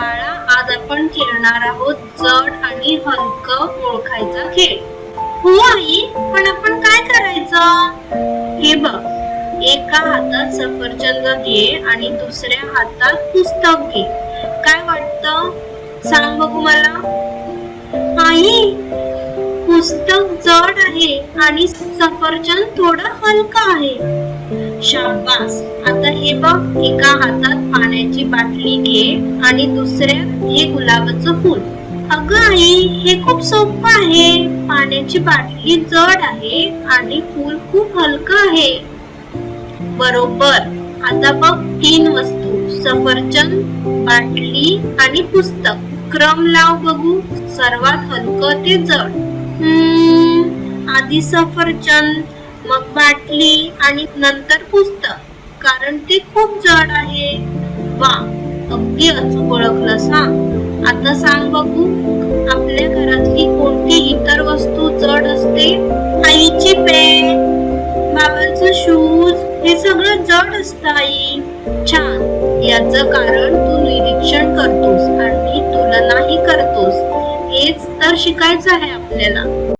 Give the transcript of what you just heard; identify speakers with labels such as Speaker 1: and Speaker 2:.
Speaker 1: बाळा आज आपण खेळणार आहोत जड आणि हलकं ओळखायचा खेळ. हो आई पण आपण काय करायचं? हे बघ एका हातात सफरचंद घे आणि दुसऱ्या हातात पुस्तक घे. काय वाटत? सांग बघू मला. आई पुस्तक जड आहे आणि सफरचंद थोडं हलकं आहे. शाबास. आता हे बघ एका हातात पाण्याची बाटली घे आणि दुसऱ्या हे गुलाबाचं फूल. अगं आई हे खूप सोपं आहे. पाण्याची बाटली जड आहे आणि फूल खूप हलकं आहे. बरोबर. आता बघ तीन वस्तू सफरचंद बाटली आणि पुस्तक. क्रम लाव बघू. सर्वात हलकं ते जड. हम्म, आधी सफरचंद मग बाटली आणि नंतर पुस्तक कारण ते खूप जड आहे. वा अगदी अचूक ओळखलं हा. आता सांग बघू आपल्या घरातली कोणती इतर वस्तू जड असते? आईची पेन बाबांचं शूज हे सगळं जड असतं आई. छान याचं कारण तू निरीक्षण करतोस आणि तुलनाही करतोस हेच तर शिकायचं आहे आपल्याला.